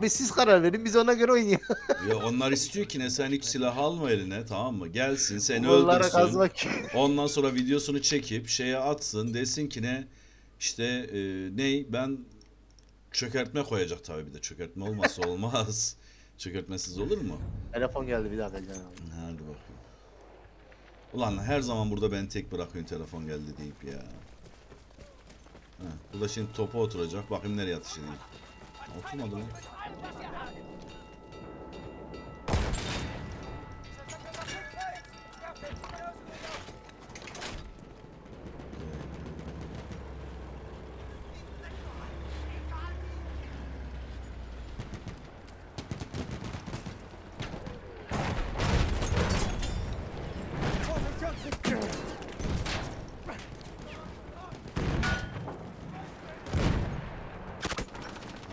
Abi siz karar verin biz ona göre oynayalım. Ya onlar istiyor ki ne sen hiç silah alma eline tamam mı? Gelsin seni Onlara öldürsün. kazmak. Ondan sonra videosunu çekip şeye atsın desin ki ne işte e, ney ben çökertme koyacak tabii bir de çökertme olmazsa olmaz. Çökertmesiz olur mu? Telefon geldi bir dakika Can abi. Hadi bakayım. Ulan her zaman burada beni tek bırakıyorsun telefon geldi deyip ya. Heh, bu da şimdi topa oturacak. Bakayım nereye atış edeyim. Oturmadı mı?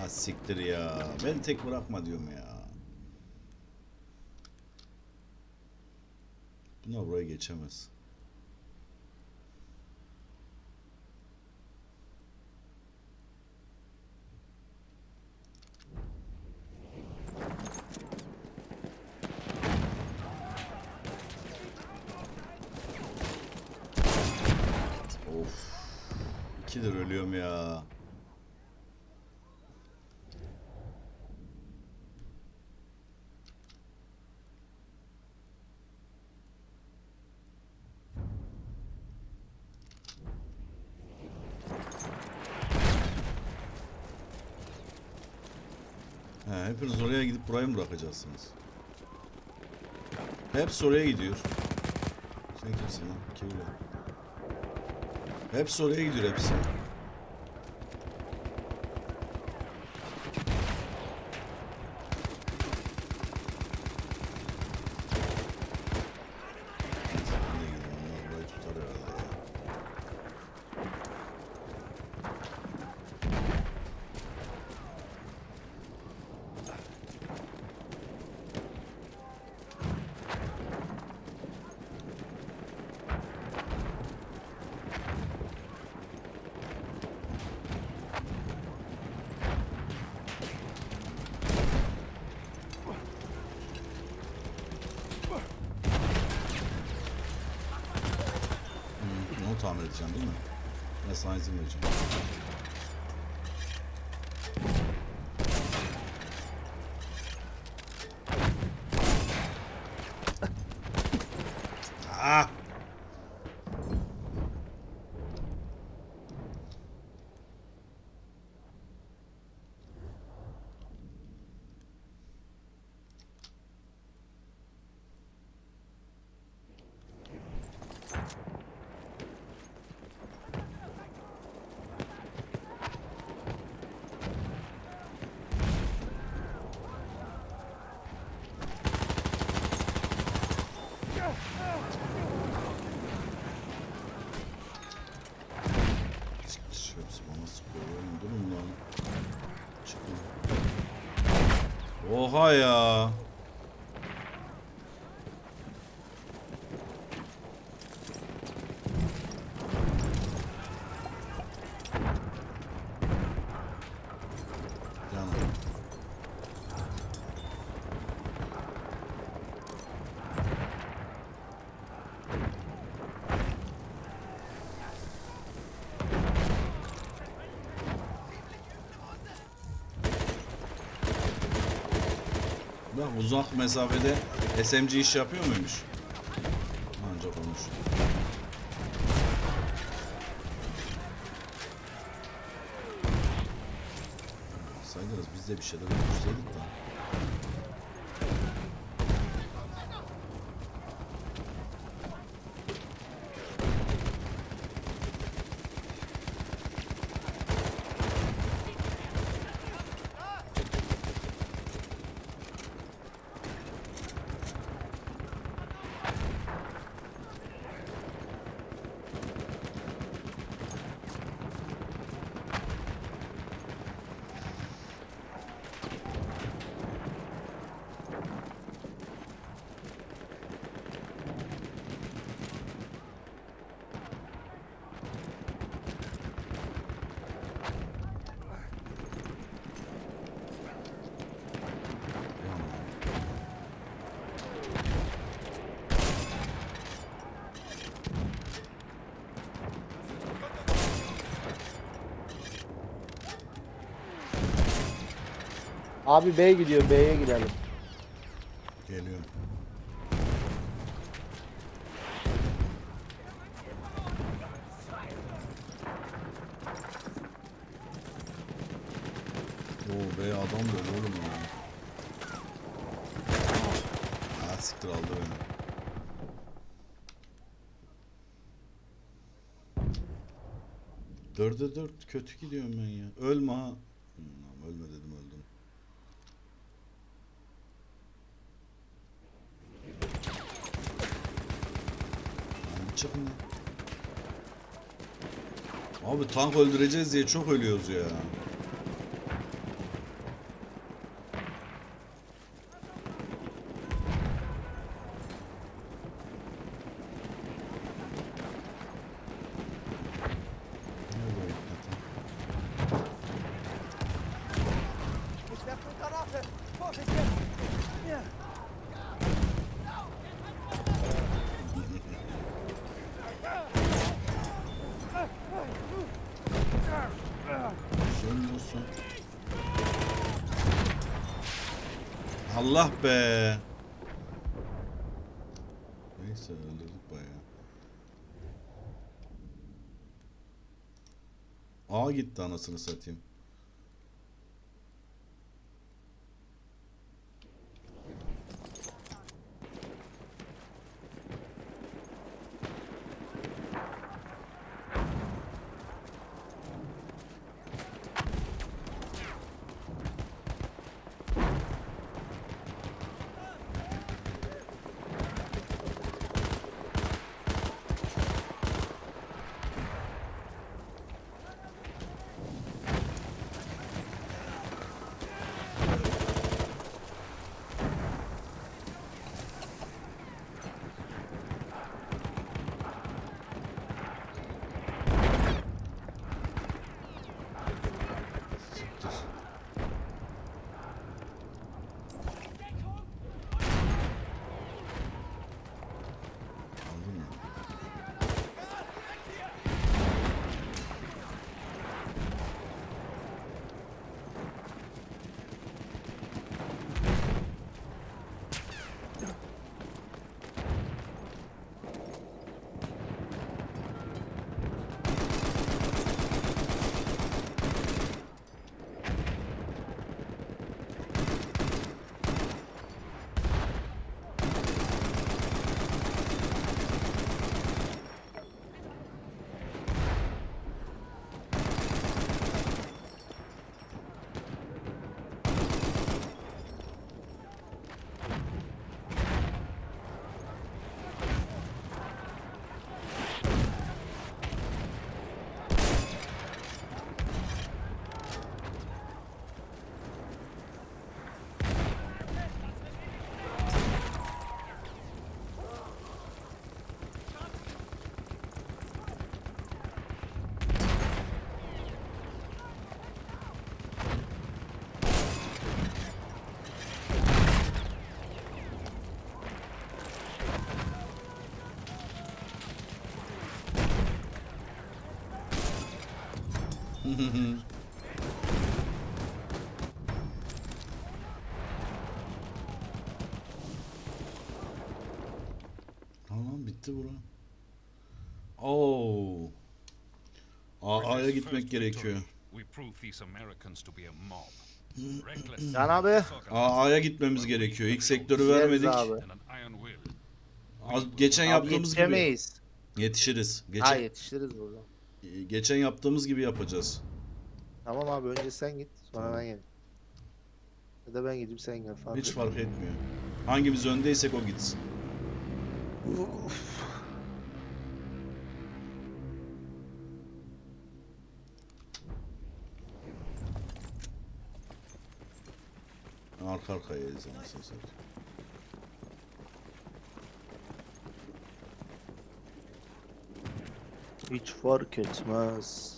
Siktir ya. Beni tek bırakma diyorum ya. Bunlar buraya geçemez. Of. İkidir ölüyorum ya. He, hepiniz oraya gidip burayı mı bırakacaksınız? Hepsi oraya gidiyor. Sen kimsin lan? Kim? Hepsi oraya gidiyor hepsi. Ah! Oha ya. Canım. Bak uzak mesafede SMG iş yapıyor muymuş? Ancak olmuş. Sayılırız biz de bir şeyler öldürseydik de. Abi B'ye gidiyor B'ye gidelim. Geliyorum. Oo be adam da oğlum ya. Ha siktir aldı beni. Dörde dört kötü gidiyorum ben ya. Ölme ha. Hmm, ölme dedim öldüm. Lan çıkın. Abi tank öldüreceğiz diye çok ölüyoruz ya. Ne bu hakikaten? Söndürsün. Allah be. Neyse öldürdük bayağı. A gitti anasını satayım. Tamam bitti bura. Oo. A- A'ya With this gitmek gerekiyor. Can abi. A- A'ya gitmemiz gerekiyor. İlk sektörü vermedik. abi. Az- Geçen Abi yaptığımız gibi yetişemeyiz. yetişiriz. Ha Geçen yetiştiririz burada. Geçen yaptığımız gibi yapacağız. Tamam abi önce sen git sonra ben geleyim. Ya da ben gideyim sen gel fark Hiç fark etmiyor. Hangimiz öndeysek o gitsin. Arka arkaya izleyin sesler. Hiç fark etmez.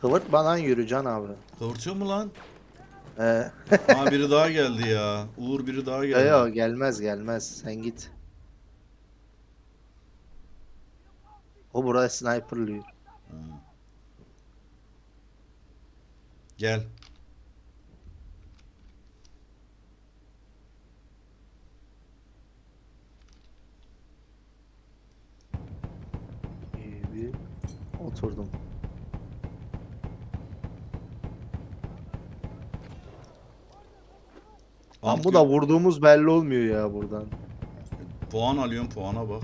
Kıvırt bana yürü Can abi. Kıvırtıyor mu lan? Ee. Aa biri daha geldi ya. Uğur biri daha geldi. Yok gelmez gelmez. Sen git. O buraya sniperlıyor. Gel. Oturdum. Lan bu da vurduğumuz belli olmuyor ya buradan. Puan alıyorum puana bak.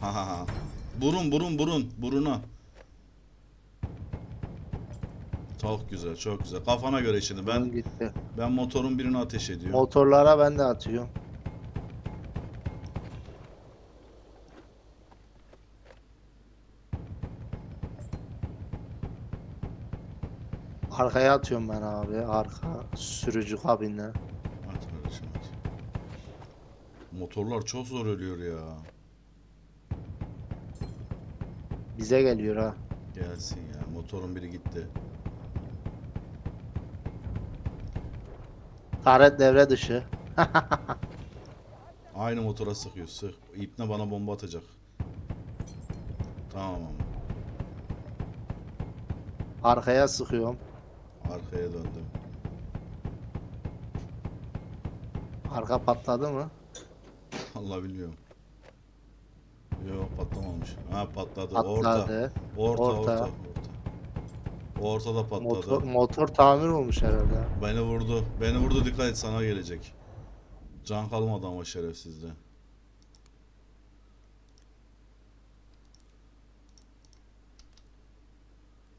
Ha ha ha. Burun burun burun buruna. Çok güzel çok güzel. Kafana göre şimdi Ben ben gitti. ben motorun birini ateş ediyorum. Motorlara ben de atıyorum. Arkaya atıyorum ben abi. Arka sürücü kabinine. At kardeşim at. Motorlar çok zor ölüyor ya. Bize geliyor ha. Gelsin ya. Motorun biri gitti. Taret devre dışı. Aynı motora sıkıyor. Sık. İpne bana bomba atacak. Tamam. Arkaya sıkıyorum. Arkaya döndüm. Arka patladı mı? Allah bilmiyorum. Yok patlamamış. Ha patladı. Orta. Patladı. Orta, orta, Orta. orta. Ortada patladı. Motor, motor tamir olmuş herhalde. Beni vurdu. Beni vurdu dikkat et sana gelecek. Can kalmadı ama şerefsizde.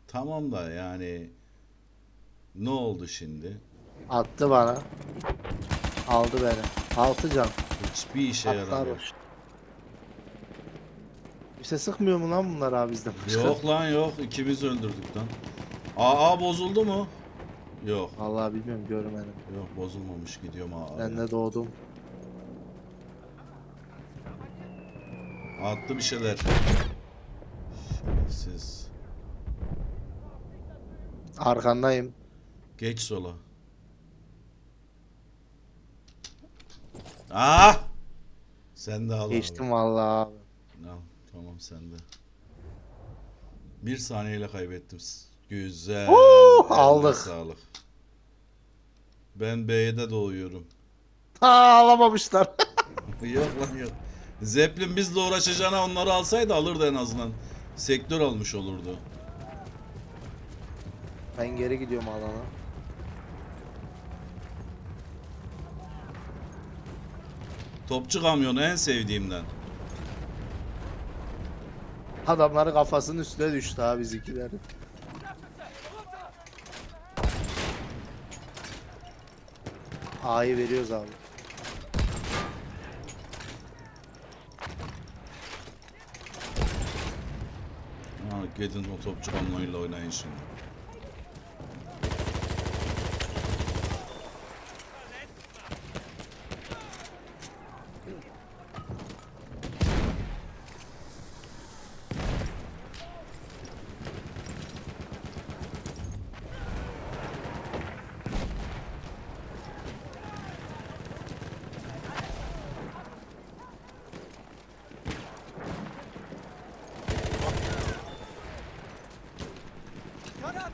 Tamam da yani ne oldu şimdi? Attı bana. Aldı beni. Altı can. Hiçbir işe Atlar yaramıyor. Kimse sıkmıyor mu lan bunlar abi bizden başka? Yok lan yok ikimiz öldürdük lan. AA bozuldu mu? Yok. Vallahi bilmiyorum görmedim. Yok bozulmamış gidiyorum AA. Ben de doğdum. Attı bir şeyler. Şerefsiz. Arkandayım. Geç sola. Ah! Sen de al abi. Geçtim vallahi abi. Al, tamam sen de. Bir saniyeyle kaybettim. Güzel. Eline aldık. Sağlık. Ben B'de doğuyorum. Ha alamamışlar. yok lan yok. Zeppelin bizle uğraşacağına onları alsaydı alırdı en azından. Sektör almış olurdu. ben geri gidiyorum alana. Topçu kamyonu en sevdiğimden. Adamların kafasının üstüne düştü abi bizimkilerin. A'yı veriyoruz abi. Ha, gidin o topçu kamyonuyla oynayın şimdi.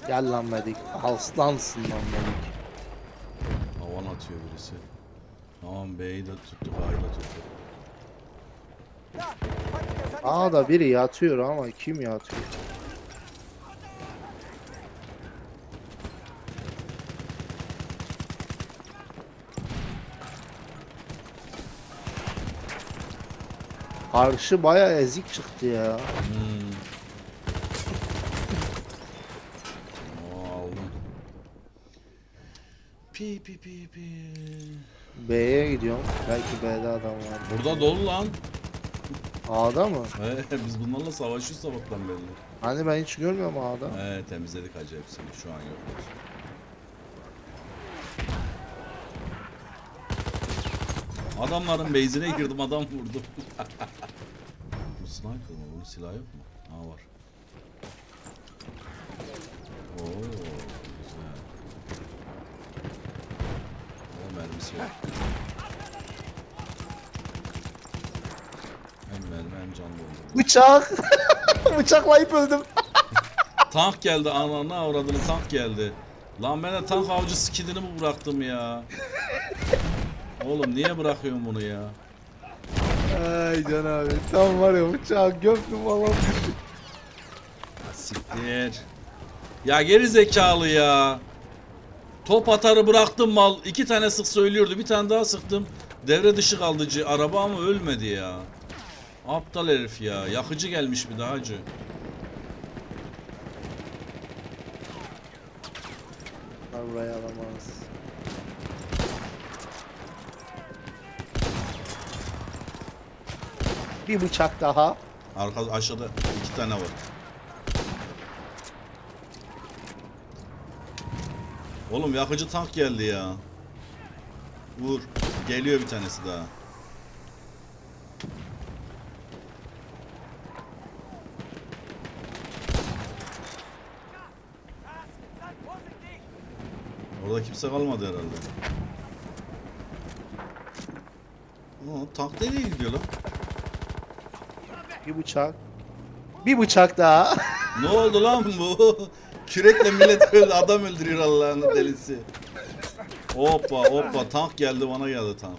Gel lan Medik. Aslansın lan Medik. Havan atıyor birisi. Tamam B'yi de tuttuk A'yı da tuttuk. A'da biri yatıyor ama kim yatıyor? Karşı baya ezik çıktı ya. Hmm. Oo, aldım. Pi pi pi pi. B'ye gidiyorum. Belki B'de adam var. Burada dolu lan. A'da mı? He, biz bunlarla savaşıyoruz sabahtan belli. Hani ben hiç görmüyorum A'da. He, temizledik hacı hepsini. Şu an yok. Adamların base'ine girdim adam vurdu. Bu sniper mı? Bunun silahı yok mu? Ha var. Oo güzel. Var. Hem mermi hem can dolduruyor. Bıçak. Bıçaklayıp öldüm. Tank geldi ananı avradını tank geldi. Lan ben de tank avcı skidini mi bıraktım ya? Oğlum niye bırakıyorsun bunu ya? Ay Can abi. Tam var ya bıçağı gömdüm falan. Siktir. Ya geri zekalı ya. Top atarı bıraktım mal. İki tane sık söylüyordu. Bir tane daha sıktım. Devre dışı kaldı c- araba ama ölmedi ya. Aptal herif ya. Yakıcı gelmiş bir daha hacı. Bunlar burayı alamaz. Bir bıçak daha. Arka aşağıda iki tane var. Oğlum yakıcı tank geldi ya. Vur. Geliyor bir tanesi daha. Orada kimse kalmadı herhalde. Aa, tank nereye gidiyor lan? Bir bıçak. Bir bıçak daha. Ne oldu lan bu? Kürekle millet öldü, adam öldürüyor Allah'ın delisi. Hoppa hoppa tank geldi bana geldi tank.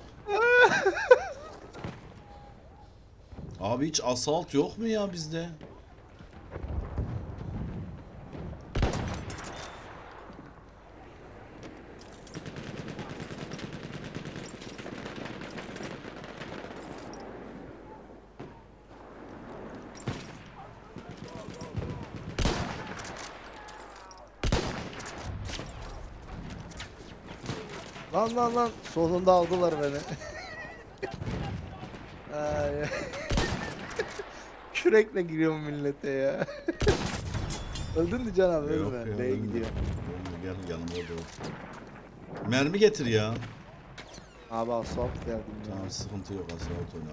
Abi hiç asalt yok mu ya bizde? Lan lan lan. Sonunda aldılar beni. Ay. Kürekle giriyorum millete ya. Öldün mü Can abi? Yok Ölme. ya, B'ye gidiyor. Gel yanıma dur. Mermi getir ya. Abi assault geldim ya. Tamam sıkıntı yok asalt oyna.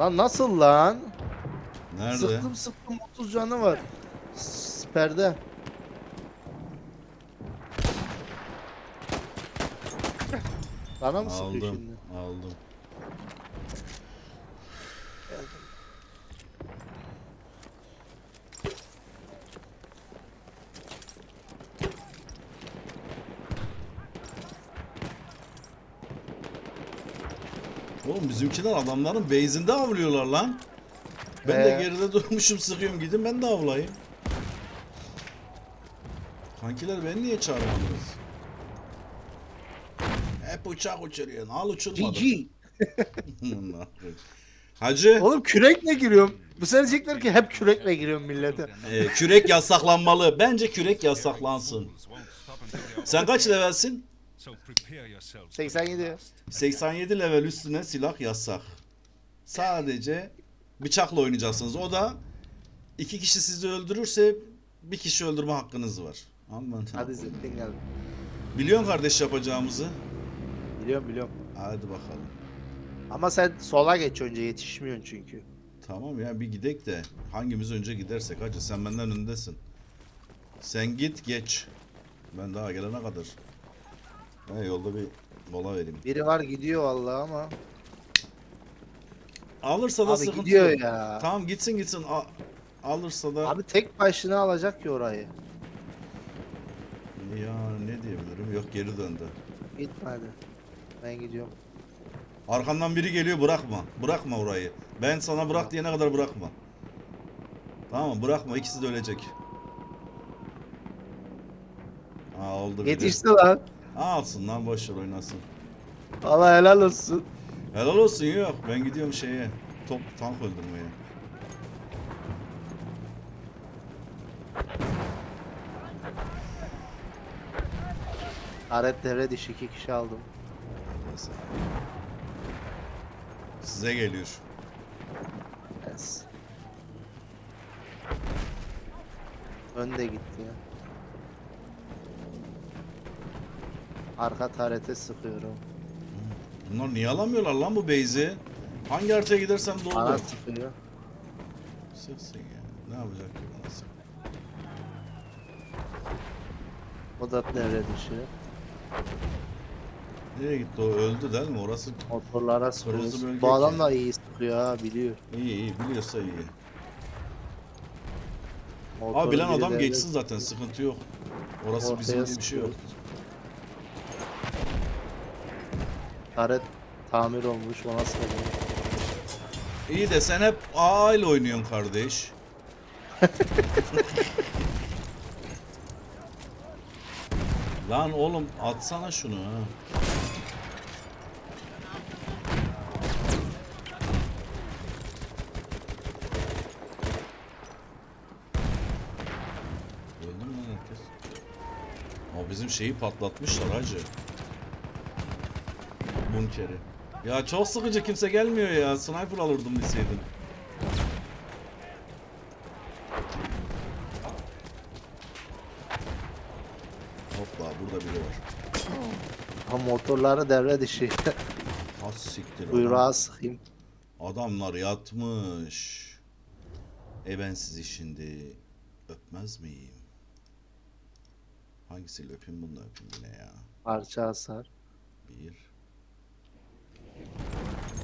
Lan nasıl lan? Nerede? Sıktım sıktım 30 canı var. Siperde. Bana mı sıkıyor Aldım. şimdi? Aldım. Oğlum bizimkiler adamların base'inde avlıyorlar lan. Ben de Ee? geride durmuşum sıkıyorum gidin ben de avlayayım. Kankiler beni niye çağırmadınız? Hep uçak uçuruyorsun. Al uçurmadım. GG. Hacı Oğlum kürekle giriyorum. Bu sefer diyecekler ki hep kürekle giriyorum millete. e, kürek yasaklanmalı. Bence kürek yasaklansın. Sen kaç levelsin? 87. 87 level üstüne silah yasak. Sadece bıçakla oynayacaksınız. O da iki kişi sizi öldürürse bir kişi öldürme hakkınız var. Aman Hadi tanrım. zıttın gel. Biliyorsun kardeş yapacağımızı. Biliyorum biliyorum. Hadi bakalım. Ama sen sola geç önce yetişmiyorsun çünkü. Tamam ya bir gidek de hangimiz önce gidersek hacı sen benden öndesin. Sen git geç. Ben daha gelene kadar. Ben yolda bir mola vereyim. Biri var gidiyor vallahi ama. Alırsa da Abi sıkıntı gidiyor yok. ya. Tamam gitsin gitsin. A- alırsa da Abi tek başına alacak ki orayı. ya ne diyebilirim? Yok geri döndü. Gitme hadi. Ben gidiyorum. Arkandan biri geliyor bırakma. Bırakma orayı. Ben sana bırak diyene kadar bırakma. Tamam mı? Bırakma ikisi de ölecek. Aa oldu biri. Yetişti lan. Alsın lan boş ver oynasın. Allah helal olsun. Helal olsun yok. Ben gidiyorum şeye. Top tank öldürmeye. Aret devre dışı iki kişi aldım. Neyse. Size geliyor. Yes. Önde gitti ya. Arka tarete sıkıyorum. Bunlar niye alamıyorlar lan bu base'i? Hangi haritaya gidersen Bana doldur. sıkıyor. Sıksın ya. Ne yapacak ki bana sık. O da devre dışı. Nereye gitti o? Öldü değil mi? Orası Motorlara sıkıyoruz. Bu adam da iyi sıkıyor ha biliyor. iyi iyi biliyorsa iyi. Motoru Abi bilen adam geçsin zaten sıkıntı yok. Orası ortaya bizim bir şey yok. Taret tamir olmuş ona sıkıyor. İyi de sen hep A ile oynuyorsun kardeş. Lan oğlum atsana şunu ha. Öldü mü herkes? Ama bizim şeyi patlatmışlar hacı. Bunkeri. Ya çok sıkıcı kimse gelmiyor ya. Sniper alırdım bilseydim. Hopla burada biri var. Ha motorları devre dışı. Az siktir. Kuyruğa adam. sıkayım. Adamlar yatmış. E ben sizi şimdi öpmez miyim? Hangisiyle öpeyim bunu da öpeyim yine ya. Parça hasar. Bir.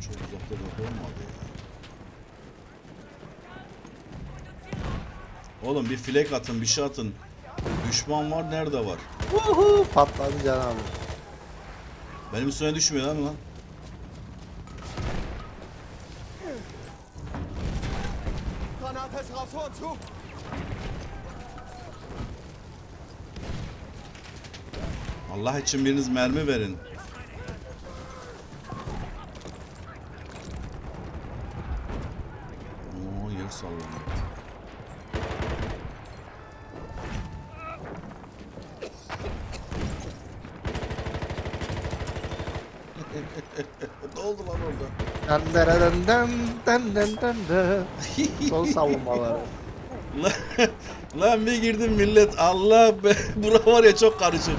Çok uzakta da olmadı ya. Oğlum bir filek atın bir şey atın. Düşman var nerede var? Uhu patladı canım. Benim üstüne düşmüyor lan lan. Allah için biriniz mermi verin. Oo yer sallanıyor. ne oldu lan orada? Den deren den den den den den. Sol savunmaları. Lan, lan bir girdim millet Allah be bura var ya çok karışık.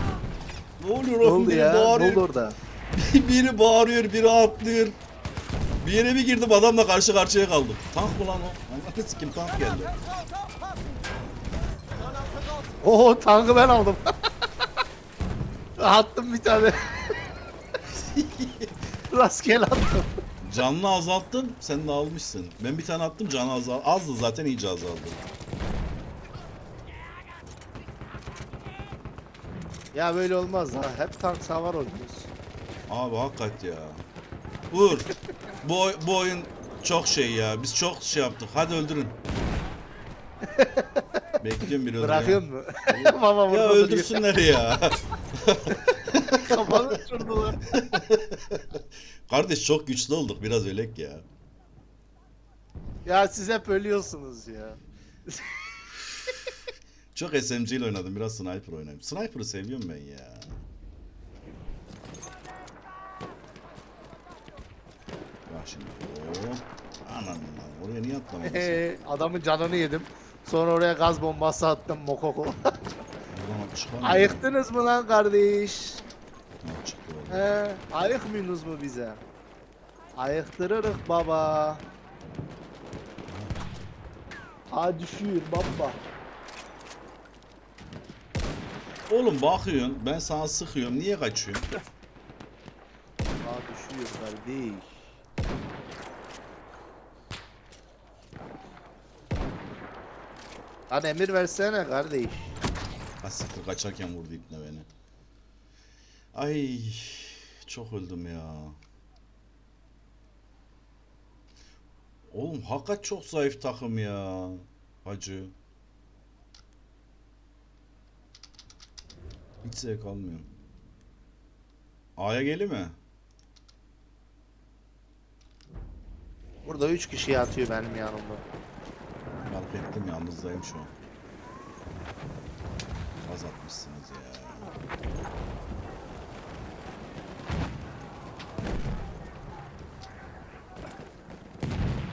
Ne oluyor Ne oldu ya? Ne bağırıyor. oldu orada? biri bağırıyor biri atlıyor. Bir yere bir girdim adamla karşı karşıya kaldım. Tank mı lan o? Anladın sikim tank geldi. Oo tankı ben aldım. Attım bir tane. Rastgele attım. Canını azalttın sen de almışsın. Ben bir tane attım canı azal azdı zaten iyice azaldı. Ya böyle olmaz ha. Hep tank savar oynuyoruz. Abi hakikat ya. Uğur bu, oy- bu oyun çok şey ya. Biz çok şey yaptık. Hadi öldürün. Bekliyorum bir öldürün. Bırakıyor mu? Baba Ya burada öldürsünler ya. Kafanı uçurdular. Kardeş çok güçlü olduk biraz ölek ya. Ya siz hep ölüyorsunuz ya. Çok SMG ile oynadım biraz sniper oynayayım. Sniper'ı seviyorum ben ya. Şimdi. Hop. Anam lan oraya niye atlamadın sen? Ee, adamın canını yedim. Sonra oraya gaz bombası attım mokoko. Oradan. Ayıktınız mı lan kardeş? Ha, çıktı orada. He, ayıkmıyorsunuz mu bize? Ayıktırırız baba. Ha düşüyor baba. Oğlum bakıyorsun ben sana sıkıyorum niye kaçıyorsun? Ha düşüyor kardeş. Lan emir versene kardeş. Ha siktir kaçarken vurdu ipne beni. Ay çok öldüm ya. Oğlum hakikat çok zayıf takım ya. Hacı. Hiç zevk almıyorum. A'ya geli mi? Burada 3 kişi yatıyor benim yanımda. Fark ettim yalnızdayım şu an. Gaz atmışsınız ya.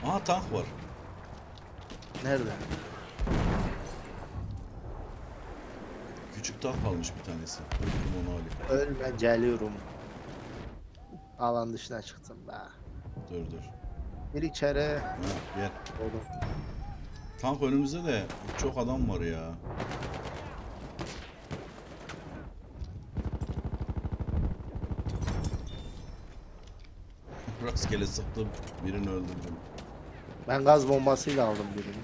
Aha tank var. Nerede? Küçük tank almış bir tanesi. Öldüm onu alayım. Ölme geliyorum. Alan dışına çıktım be. Dur dur. Bir içeri. Ha, gel. Oğlum. Tank önümüzde de çok adam var ya. Rastgele sıktım. Birini öldürdüm. Ben gaz bombasıyla aldım birini.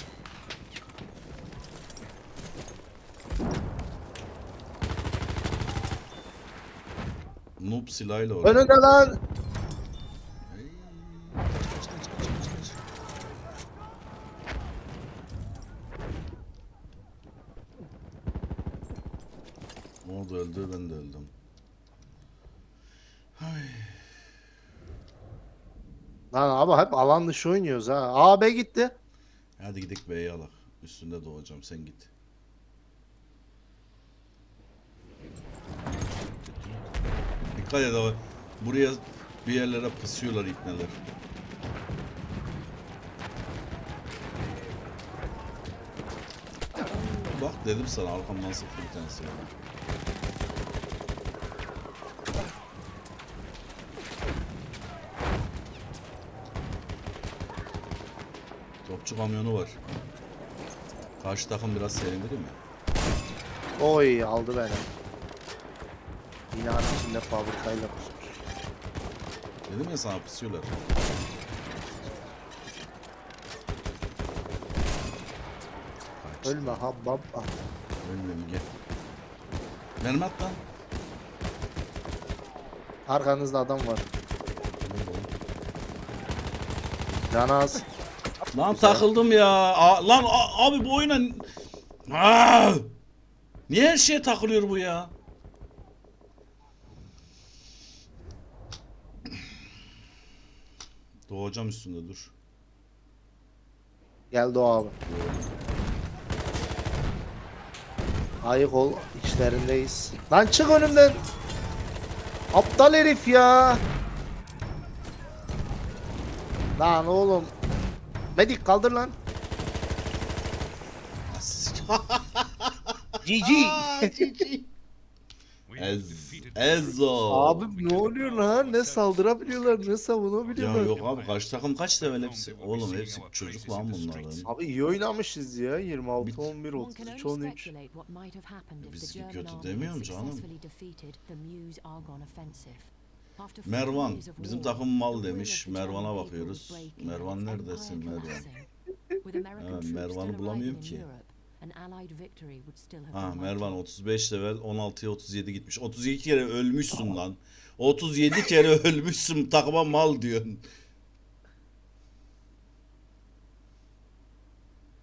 Noob silahıyla orada. Önünde lan! Lan abi hep alan dışı oynuyoruz ha. A B gitti. Hadi gidelim B'ye alak. Üstünde doğacağım, sen git. Dikkat et abi. Buraya bir yerlere pısıyorlar ipneler. Bak dedim sana arkamdan sıktı bir tanesi. bana. Topçu kamyonu var. Karşı takım biraz serindi değil mi? Oy aldı beni. Binanın içinde fabrikayla kusmuş. Dedim ya sana pısıyorlar. Kaç. Ölme ha baba. Ölmüyorum gel. At lan. Arkanızda adam var. Nerede oğlum? Lan takıldım ya. Aa, lan a- abi bu oyuna... Aa! Niye her şeye takılıyor bu ya? Doğacağım üstünde dur. Geldi o abi. Ayık ol içlerindeyiz. Lan çık önümden. Aptal herif ya. Lan oğlum. Medik kaldır lan. GG. Have Ez, Ezo. Abi ne oluyor lan? Ne saldırabiliyorlar ne savunabiliyorlar. Ya yok abi karşı takım kaç level hepsi? Oğlum hepsi çocuk lan bunların. Abi iyi oynamışız ya. 26 Bit- 11 One can 33 only 13. speculate what might have happened if Biz kötü demiyorum canım. Mervan, bizim takım mal demiş. Mervan'a bakıyoruz. Mervan neredesin Mervan? Ha, Mervan'ı bulamıyorum ki. Ha Mervan likely. 35 level 16'ya 37 gitmiş. 32 kere ölmüşsün lan. 37 kere ölmüşsün takıma mal diyorsun.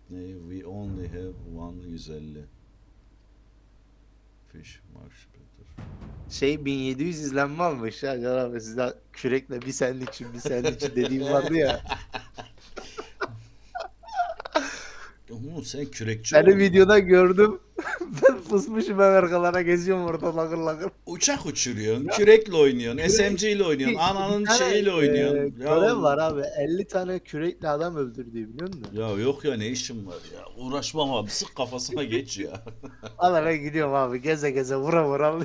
We only have one 150. Fish marsh. Şey 1700 izlenme almış ya Can abi. Sizden kürekle bir senin için bir senin için dediğim vardı ya. Oğlum sen kürekçi Seni oldun. videoda gördüm. ben fısmışım ben arkalara geziyorum orada lakır lakır. Uçak uçuruyorsun, kürekle oynuyorsun, SMG ile oynuyorsun, ananın Bir tane, şeyiyle e, oynuyorsun. Ya, görev var abi. 50 tane kürekle adam öldürdü biliyor musun? ya yok ya ne işim var ya. Uğraşmam abi sık kafasına geç ya. Ben gidiyorum abi geze geze vura vura.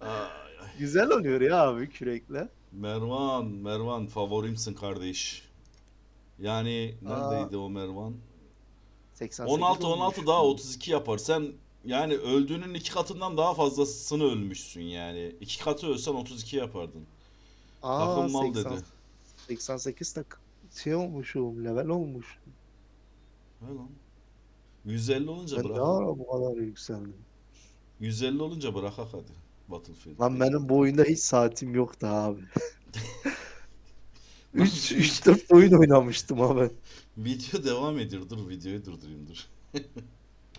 Ay, ay. Güzel oluyor ya abi kürekle. Mervan, Mervan favorimsin kardeş. Yani neredeydi o Mervan? 88 16 olmuş. 16 daha 32 yapar. Sen yani öldüğünün iki katından daha fazlasını ölmüşsün yani. İki katı ölsen 32 yapardın. Aa, Takım mal 80 dedi. 88 tak şey olmuşum level olmuş. He lan. 150 olunca Ben bırak. ara bu kadar yükseldim. 150 olunca bırakak hadi. Battlefield. Lan benim bu oyunda hiç saatim yoktu abi. 3 3 4 oyun oynamıştım abi. Video devam ediyor. Dur videoyu durdurayım dur.